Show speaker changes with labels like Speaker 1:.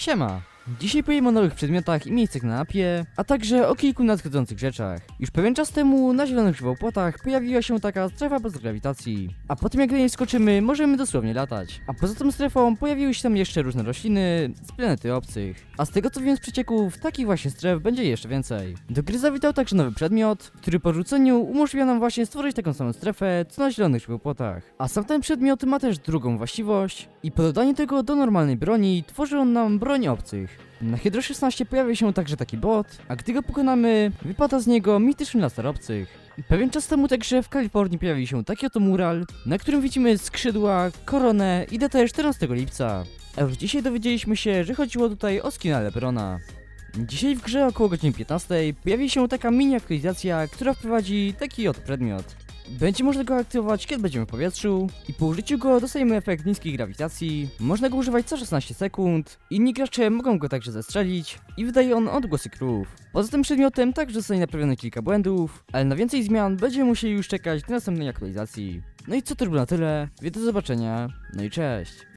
Speaker 1: Siema! Dzisiaj powiem o nowych przedmiotach i miejscach na mapie, a także o kilku nadchodzących rzeczach. Już pewien czas temu na zielonych żywopłotach pojawiła się taka strefa bez grawitacji, a po tym jak do niej skoczymy, możemy dosłownie latać. A poza tą strefą pojawiły się tam jeszcze różne rośliny z planety obcych. A z tego co wiem z przecieków, takich właśnie stref będzie jeszcze więcej. Do gry zawitał także nowy przedmiot, który po rzuceniu umożliwia nam właśnie stworzyć taką samą strefę, co na zielonych żywopłotach. A sam ten przedmiot ma też drugą właściwość i po dodaniu tego do normalnej broni tworzy on nam broń obcych. Na Hydro 16 pojawia się także taki bot, a gdy go pokonamy, wypada z niego mityczny laser obcych. Pewien czas temu także w Kalifornii pojawił się taki oto mural, na którym widzimy skrzydła, koronę i datę 14 lipca. A już dzisiaj dowiedzieliśmy się, że chodziło tutaj o skina Lebrona. Dzisiaj w grze około godziny 15 pojawi się taka mini aktualizacja, która wprowadzi taki oto przedmiot. Będzie można go aktywować kiedy będziemy w powietrzu i po użyciu go dostajemy efekt niskiej grawitacji. Można go używać co 16 sekund, inni gracze mogą go także zestrzelić i wydaje on odgłosy krów. Poza tym przedmiotem także zostanie naprawione kilka błędów, ale na więcej zmian będziemy musieli już czekać do następnej aktualizacji. No i co to by na tyle, więc do zobaczenia, no i cześć.